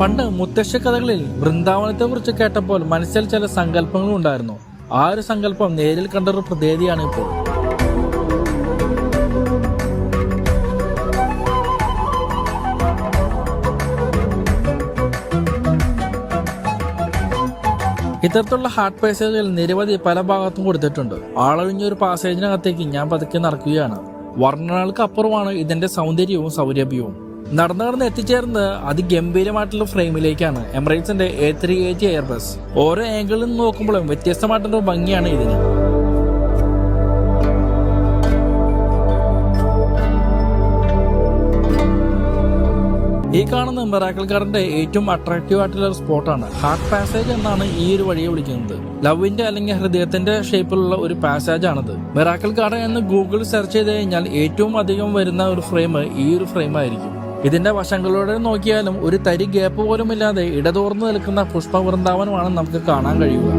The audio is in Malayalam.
പണ്ട് മുത്തശ്ശ കഥകളിൽ വൃന്ദാവനത്തെ കുറിച്ച് കേട്ടപ്പോൾ മനസ്സിൽ ചില സങ്കല്പങ്ങളും ഉണ്ടായിരുന്നു. ആ ഒരു സങ്കല്പം നേരിൽ കണ്ടൊരു പ്രതീതിയാണ് ഇപ്പോൾ. ഇത്തരത്തിലുള്ള ഹാർട്ട് പാസേജുകൾ നിരവധി പല ഭാഗത്തും കൊടുത്തിട്ടുണ്ട്. ആളൊഴിഞ്ഞ ഒരു പാസേജിനകത്തേക്ക് ഞാൻ പതുക്കെ നടക്കുകയാണ്. വർണനകൾക്ക് അപ്പുറമാണ് ഇതിന്റെ സൗന്ദര്യവും സൗരഭ്യവും. നടന്നു നടന്ന് എത്തിച്ചേർന്നത് അതിഗംഭീരമായിട്ടുള്ള ഫ്രെയിമിലേക്കാണ്. എമിറേറ്റ്സിന്റെ എ ത്രീ എയ്റ്റി എയർബസ് ഓരോ ആംഗിളിൽ നിന്ന് നോക്കുമ്പോഴും വ്യത്യസ്തമായിട്ടുള്ള ഭംഗിയാണ് ഇതിന്. ഈ കാണുന്ന ഗാർഡന്റെ ഏറ്റവും അട്രാക്റ്റീവ് ആയിട്ടുള്ള ഒരു സ്പോട്ടാണ്. ഹാർട്ട് പാസേജ് എന്നാണ് ഈ ഒരു വഴിയെ വിളിക്കുന്നത്. ലവിന്റെ അല്ലെങ്കിൽ ഹൃദയത്തിന്റെ ഷേപ്പിലുള്ള ഒരു പാസേജ് ആണിത്. മെറാക്കൽ ഗാർഡൻ എന്ന് ഗൂഗിൾ സെർച്ച് ചെയ്ത് കഴിഞ്ഞാൽ ഏറ്റവും അധികം വരുന്ന ഒരു ഫ്രെയിം ഈ ഒരു ഫ്രെയിം ആയിരിക്കും. ഇതിന്റെ വശങ്ങളിലൂടെ നോക്കിയാലും ഒരു തരി ഗ്യാപ്പ് പോലുമില്ലാതെ ഇടതോർന്നു നിൽക്കുന്ന പുഷ്പ വൃന്ദാവനമാണ് നമുക്ക് കാണാൻ കഴിയുക.